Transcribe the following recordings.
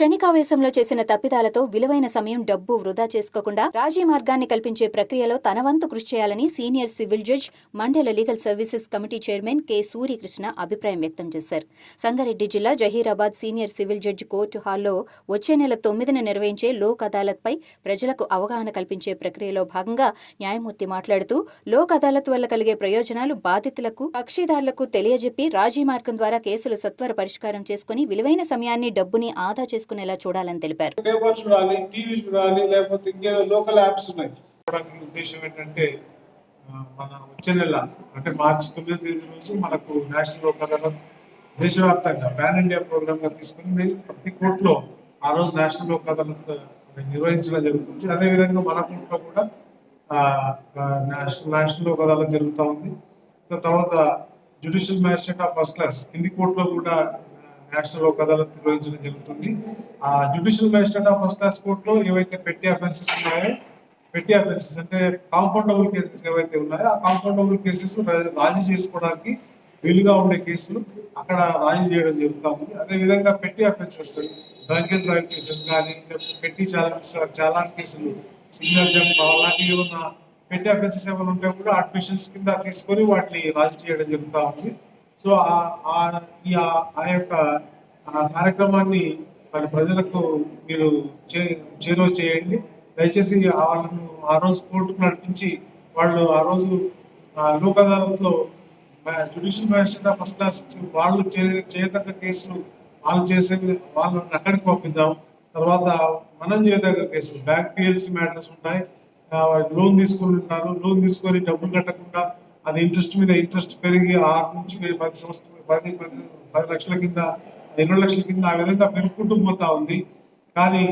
క్షణికావేశంలో చేసిన తప్పిదాలతో విలువైన సమయం డబ్బు వృధా చేసుకోకుండా రాజీ మార్గాన్ని కల్పించే ప్రక్రియలో తన వంతు కృషి చేయాలని సీనియర్ సివిల్ జడ్జ్ మండల legal services committee chairman K. Suryakrishna అభిప్రాయం వ్యక్తం చేశారు. సంగారెడ్డి జిల్లా Zaheerabad senior civil judge court హాల్లో వచ్చే నెల తొమ్మిదిన నిర్వహించే లోక్ అదాలత్పై ప్రజలకు అవగాహన కల్పించే ప్రక్రియలో భాగంగా న్యాయమూర్తి మాట్లాడుతూ లోక్ అదాలత్ వల్ల కలిగే ప్రయోజనాలు బాధితులకు కక్షిదారులకు తెలియజెప్పి రాజీ మార్గం ద్వారా కేసులు సత్వర పరిష్కారం చేసుకుని విలువైన సమయాన్ని డబ్బుని ఆదా చేసుకునేలా చూడాలని తెలిపారు. పేపర్స్ చూడాలి టీవీ చూడాలి లేకపోతే ఇంకేదో లోకల్ యాప్స్ ఉన్నాయి. ఉద్దేశం ఏంటంటే మన వచ్చే నెల అంటే మార్చి తొమ్మిదో తేదీ రోజు మనకు నేషనల్ ప్రోగ్రామ్ దేశవ్యాప్తంగా పాన్ ఇండియా ప్రోగ్రామ్గా తీసుకుని ప్రతి కోర్టులో ఆ రోజు నేషనల్ లోక్ అదాలత్ నిర్వహించడం జరుగుతుంది. అదేవిధంగా మన కోర్టులో కూడా నేషనల్ నేషనల్ లోక్ అదాలత్ జరుగుతూ ఉంది. దాని తర్వాత judicial magistrate of first class కింది కోర్టులో కూడా నేషనల్ లోక్ అదాలత్ నిర్వహించడం జరుగుతుంది. ఆ judicial magistrate of first class కోర్టులో ఏవైతే పెట్టి అఫెన్సెస్ ఉన్నాయో పెట్టి అఫెన్సెస్ అంటే కాంపౌండబుల్ కేసెస్ ఏవైతే ఉన్నాయో ఆ కాంపౌండబుల్ కేసెస్ రాజీ చేసుకోవడానికి వీలుగా ఉండే కేసులు అక్కడ రాజీ చేయడం జరుగుతూ ఉంది. అదే విధంగా petty offences drunk and drive cases కానీ పెట్టి చాలా చాలా కేసులు సిగ్నల్ జంప్ అలాంటివి ఉన్న పెట్టి అఫెన్సెస్ ఏమైనా ఉంటే కూడా అడ్మిషన్స్ కింద తీసుకొని వాటిని రాజీ చేయడం జరుగుతూ ఉంది. సో ఆ- ఈ ఆ- యొక్క కార్యక్రమాన్ని వాళ్ళ ప్రజలకు మీరు చే- చేరువ చేయండి. దయచేసి వాళ్ళను ఆ రోజు కోర్టుకు నడిపించి వాళ్ళు ఆ రోజు ఆ, Lok అదాలత్లో judicial magistrate of first class వాళ్ళు చే- చేయదగ్గ కేసులు వాళ్ళు చేసే వాళ్ళని అక్కడికి పంపిద్దాం. తర్వాత మనం చేయదగ్గ కేసులు బ్యాంక్ పిఎల్సీ మ్యాటర్స్ ఉంటాయి. లోన్ తీసుకుని ఉంటారు. లోన్ తీసుకొని డబ్బులు కట్టకుండా అది ఇంట్రెస్ట్ మీద ఇంట్రెస్ట్ పెరిగి ఆరు నుంచి పది సంవత్సరం పది పది పది లక్షల కింద ఎన్నో లక్షల కింద ఆ విధంగా పెరుగుకుంటూ పోతా ఉంది. కానీ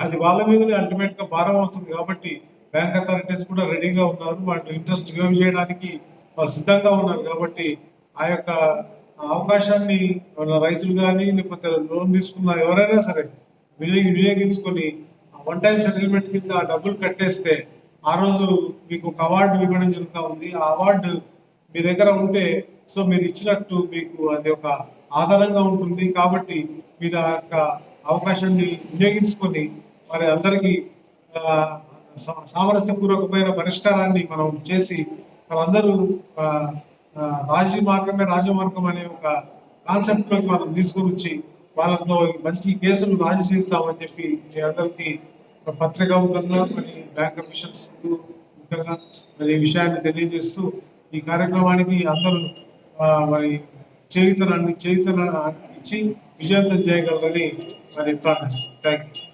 అది వాళ్ళ మీదనే అల్టిమేట్గా భారం అవుతుంది కాబట్టి బ్యాంక్ అథారిటీస్ కూడా రెడీగా ఉన్నారు. వాళ్ళు ఇంట్రెస్ట్ వేవ్ చేయడానికి వాళ్ళు సిద్ధంగా ఉన్నారు కాబట్టి ఆ యొక్క అవకాశాన్ని వాళ్ళ రైతులు కానీ లేకపోతే లోన్ తీసుకున్న ఎవరైనా సరే వినియోగించుకొని వన్ టైం సెటిల్మెంట్ కింద డబ్బులు కట్టేస్తే ఆ రోజు మీకు ఒక అవార్డు ఇవ్వడం జరుగుతూ ఉంది. ఆ అవార్డు మీ దగ్గర ఉంటే సో మీరు ఇచ్చినట్టు మీకు అది ఒక ఆధారంగా ఉంటుంది. కాబట్టి మీరు ఆ యొక్క అవకాశాన్ని వినియోగించుకొని మరి అందరికీ సా- సామరస్యపూర్వకమైన పరిష్కారాన్ని మనం చేసి వాళ్ళందరూ రాజీ మార్గమే రాజమార్గం అనే ఒక కాన్సెప్ట్లోకి మనం తీసుకొని వచ్చి వాళ్ళతో మంచి కేసులు రాజీ చేస్తామని చెప్పి మీ అందరికీ పత్రికా ముఖంగా మరి బ్యాంక్ కమిషన్స్ ముఖ్యంగా మరి ఈ విషయాన్ని తెలియజేస్తూ ఈ కార్యక్రమానికి అందరూ ఆ, మరి చేయుతనాన్ని చేయుతన ఇచ్చి విజయవంతం చేయగలరని మరి ప్రార్థిస్తాం థ్యాంక్ యూ